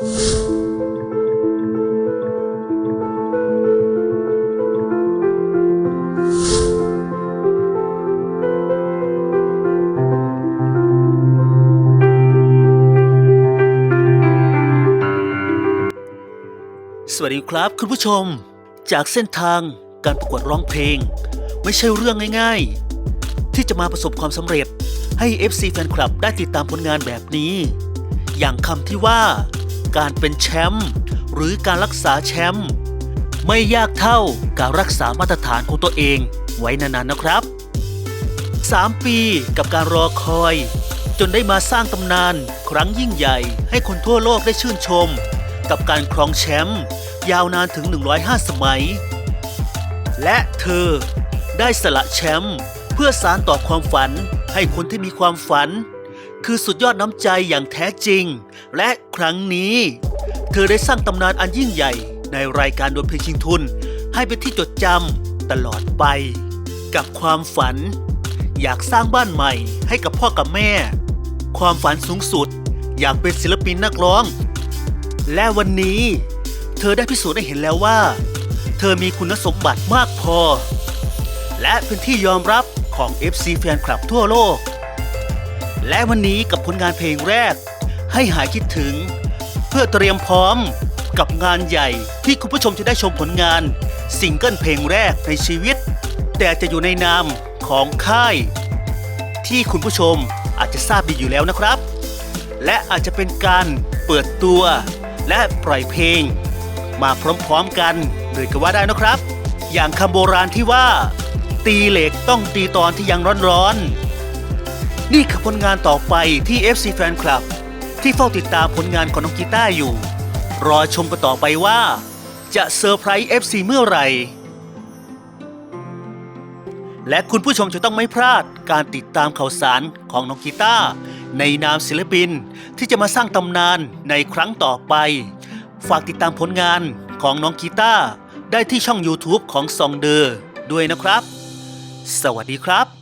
สวัสดีครับคุณผู้ชม จากเส้นทางการประกวดร้องเพลง ไม่ใช่เรื่องง่ายๆ ที่จะมาประสบความสำเร็จให้ FC แฟนคลับได้ติดตามผลงานแบบนี้ อย่างคำที่ว่า การเป็นแชมป์หรือการรักษาแชมป์ไม่ยากเท่าการรักษามาตรฐานของตัวเองไว้นานๆนะครับ 3 ปีกับการรอคอย จนได้มาสร้างตำนานครั้งยิ่งใหญ่ ให้คนทั่วโลกได้ชื่นชม กับการครองแชมป์ยาวนานถึง 105 สมัย และเธอได้สละแชมป์เพื่อสารต่อความฝันให้คนที่มีความฝัน คือสุดยอดน้ำใจอย่างแท้จริง และครั้งนี้ เธอได้สร้างตำนานอันยิ่งใหญ่ ในรายการดวลเพลงชิงทุน ให้เป็นที่จดจำตลอดไป กับความฝัน อยากสร้างบ้านใหม่ให้กับพ่อกับแม่ ความฝันสูงสุด อยากเป็นศิลปินนักร้อง และวันนี้ เธอได้พิสูจน์ให้เห็นแล้วว่า เธอมีคุณสมบัติมากพอ และเป็นที่ยอมรับของ FC แฟนคลับทั่วโลก และวันนี้กับผลงานเพลงแรก ให้หายคิดถึง เพื่อเตรียมพร้อมกับงานใหญ่ที่คุณผู้ชมจะได้ชมผลงานซิงเกิลเพลงแรกในชีวิต แต่จะอยู่ในนามของค่าย ที่คุณผู้ชมอาจจะทราบดีอยู่แล้วนะครับ และอาจจะเป็นการเปิดตัวและปล่อยเพลง มาพร้อมๆกันเลยก็ว่าได้นะครับ อย่างคำโบราณที่ว่า ตีเหล็กต้องตีตอนที่ยังร้อนๆ นี่คือผลงานต่อไปที่ FC Fan Club ที่เฝ้าติดตามผลงานของน้องกีต้าอยู่ รอชมกันต่อไปว่า จะเซอร์ไพรส์ FC เมื่อไหร่และคุณผู้ชมจะต้องไม่พลาดการติดตามข่าวสารของน้องกีตาร์ในนามศิลปินที่จะมาสร้างตำนานในครั้งต่อไป ฝากติดตามผลงานของน้องกีตาร์ได้ที่ช่อง YouTube ของซองเดอร์ด้วยนะครับ สวัสดีครับ